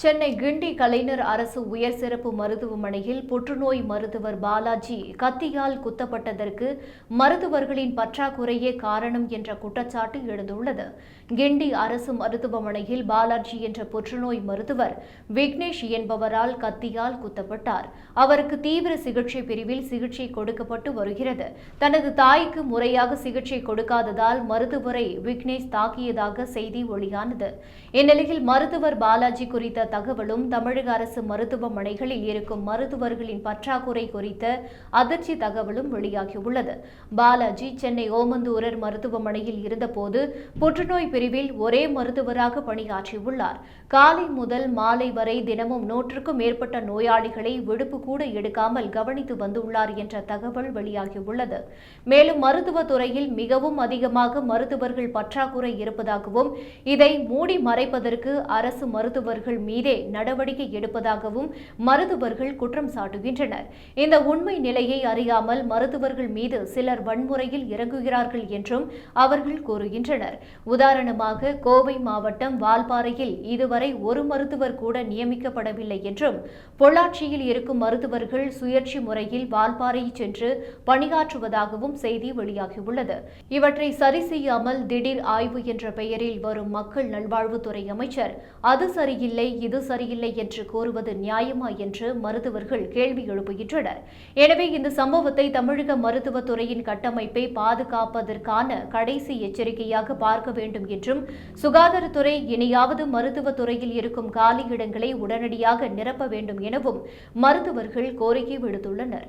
சென்னை கிண்டி கலைஞர் அரசு உயர் சிறப்பு மருத்துவமனையில் புற்றுநோய் மருத்துவர் பாலாஜி கத்தியால் குத்தப்பட்டதற்கு மருத்துவர்களின் பற்றாக்குறையே காரணம் என்ற குற்றச்சாட்டு எழுந்துள்ளது. கிண்டி அரசு மருத்துவமனையில் பாலாஜி என்ற புற்றுநோய் மருத்துவர் விக்னேஷ் என்பவரால் கத்தியால் குத்தப்பட்டார். அவருக்கு தீவிர சிகிச்சை பிரிவில் சிகிச்சை கொடுக்கப்பட்டு வருகிறது. தனது தாய்க்கு முறையாக சிகிச்சை கொடுக்காததால் மருத்துவரை விக்னேஷ் தாக்கியதாக செய்தி வெளியானது. இந்நிலையில் மருத்துவர் பாலாஜி குறித்த தகவலும் தமிழக அரசு மருத்துவமனைகளில் இருக்கும் மருத்துவர்களின் பற்றாக்குறை குறித்த அதிர்ச்சி தகவலும் வெளியாகியுள்ளது. பாலாஜி சென்னை ஓமந்தூரர் மருத்துவமனையில் இருந்தபோது புற்றுநோய் பிரிவில் ஒரே மருத்துவராக பணியாற்றியுள்ளார். காலை முதல் மாலை வரை தினமும் நூற்றுக்கும் மேற்பட்ட நோயாளிகளை விடுப்பு கூட எடுக்காமல் கவனித்து வந்துள்ளார் என்ற தகவல் வெளியாகியுள்ளது. மேலும் மருத்துவ துறையில் மிகவும் அதிகமாக மருத்துவர்கள் பற்றாக்குறை இருப்பதாகவும் இதை மூடி மறைப்பதற்கு அரசு மருத்துவர்கள் மீது மீதே நடவடிக்கை எடுப்பதாகவும் மருத்துவர்கள் குற்றம் சாட்டுகின்றனர். இந்த உண்மை நிலையை அறியாமல் மருத்துவர்கள் மீது சிலர் வன்முறையில் இறங்குகிறார்கள் என்றும் அவர்கள் கூறுகின்றனர். உதாரணமாக கோவை மாவட்டம் வால்பாறையில் இதுவரை ஒரு மருத்துவர் கூட நியமிக்கப்படவில்லை என்றும் பொள்ளாச்சியில் இருக்கும் மருத்துவர்கள் சுயற்சி முறையில் வால்பாறை சென்று பணியாற்றுவதாகவும் செய்தி வெளியாகியுள்ளது. இவற்றை சரி செய்யாமல் திடீர் ஆய்வு என்ற பெயரில் வரும் மக்கள் நல்வாழ்வுத்துறை அமைச்சர் அது சரியில்லை இது சரியில்லை என்று கோருவது நியாயமா என்று மருத்துவர்கள் கேள்வி எழுப்புகின்றனர். எனவே இந்த சம்பவத்தை தமிழக மருத்துவத்துறையின் கட்டமைப்பை பாதுகாப்பதற்கான கடைசி எச்சரிக்கையாக பார்க்க வேண்டும் என்றும் சுகாதாரத்துறை இனியாவது மருத்துவத்துறையில் இருக்கும் காலி இடங்களை உடனடியாக நிரப்ப வேண்டும் எனவும் மருத்துவர்கள் கோரிக்கை விடுத்துள்ளனர்.